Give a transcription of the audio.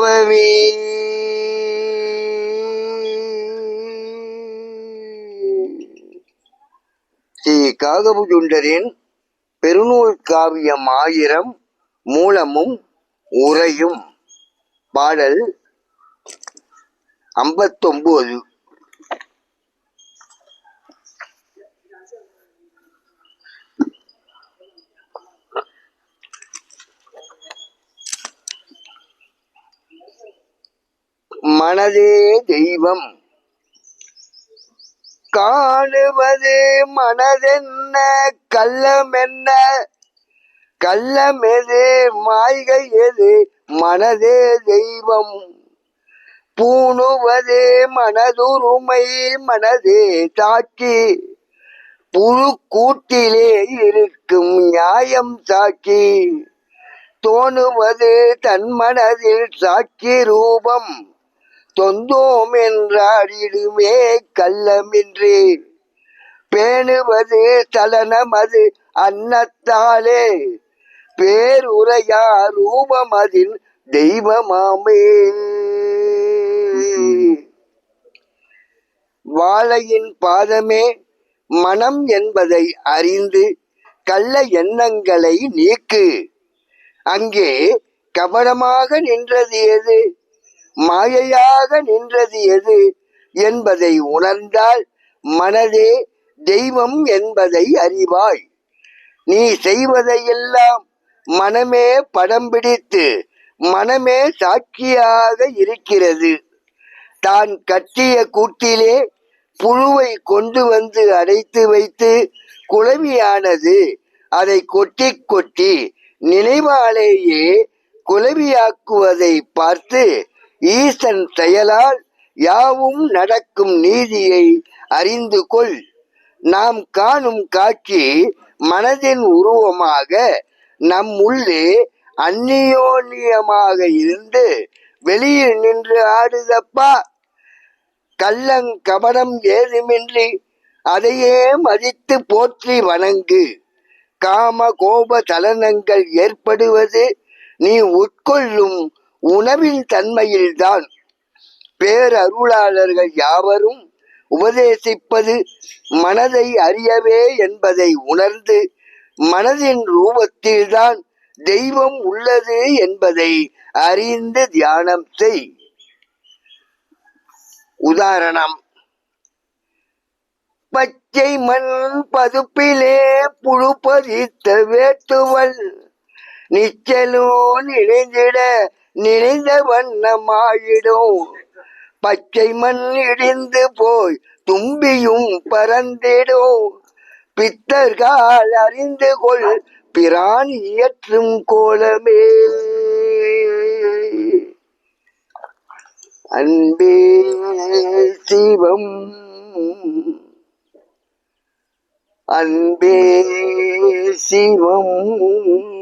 காப்பவே ஸ்ரீ காகபுஜுண்டரின் பெருநூல் காவியம் ஆயிரம் மூலமும் உரையும் பாடல் ஐம்பத்தொன்பது மனதே தெய்வம். காணுவது மனதென்ன கள்ளமென்ன? எது மாய்கை எது? மனதே தெய்வம். பூணுவது மனதுருமை மனதே சாட்சி புழு கூட்டிலே இருக்கும் நியாயம் சாட்சி தோணுவது தன் மனதில் சாட்சி ரூபம். தொந்தோம் என்றாடிடுமே கள்ளமின்றி. பேணுவது சலனமது அன்னத்தாலே. பேருரையா ரூபமதின் தெய்வமாமே. வாழையின் பாதமே மனம் என்பதை அறிந்து கள்ள எண்ணங்களை நீக்கு. அங்கே கவனமாக நின்றது எது மாயையாக நின்றது எது என்பதை உணர்ந்தால் மனதே தெய்வம் என்பதை அறிவாய். நீ செய்வதையெல்லாம் மனமே படம் பிடித்து மனமே சாட்சியாக இருக்கிறது. தான் கட்டிய கூட்டிலே புழுவை கொண்டு வந்து அடைத்து வைத்து குளவியானது அதை கொட்டி கொட்டி நினைவாலேயே குலவியாக்குவதை பார்த்து ஈசன் செயலால் யாவும் நடக்கும் நீதியை அறிந்து கொள் நாம் காணும் காட்சி மனதின் உருவமாக நம் உள்ளே அந்நியோன்யமாக இருந்து வெளியில் நின்று ஆடுதப்பா. கள்ளங் கபடம் ஏதுமின்றி அதையே மதித்து போற்றி வணங்கு. காம கோப தலனங்கள் ஏற்படுவது நீ உட்கொள்ளும் உணவின் தன்மையில்தான் பேரருளாளர்கள் யாவரும் உபதேசிப்பது மனதை அறியவே என்பதை உணர்ந்து மனதின் ரூபத்தில்தான் தெய்வம் உள்ளது என்பதை அறிந்து தியானம் செய். உதாரணம் பச்சை மண் பதுப்பிலே புழு பதித்த வேட்டுவல் நிச்சலோன் இணைந்திட நினைந்த வண்ணமாயிடும். பச்சை மண் இடிந்து போய் தும்பியும் பறந்திடும். பித்தர்கால் அறிந்து கொள் பிரான் இயற்றும் கோலமே. அன்பே சிவம். அன்பே சிவம்.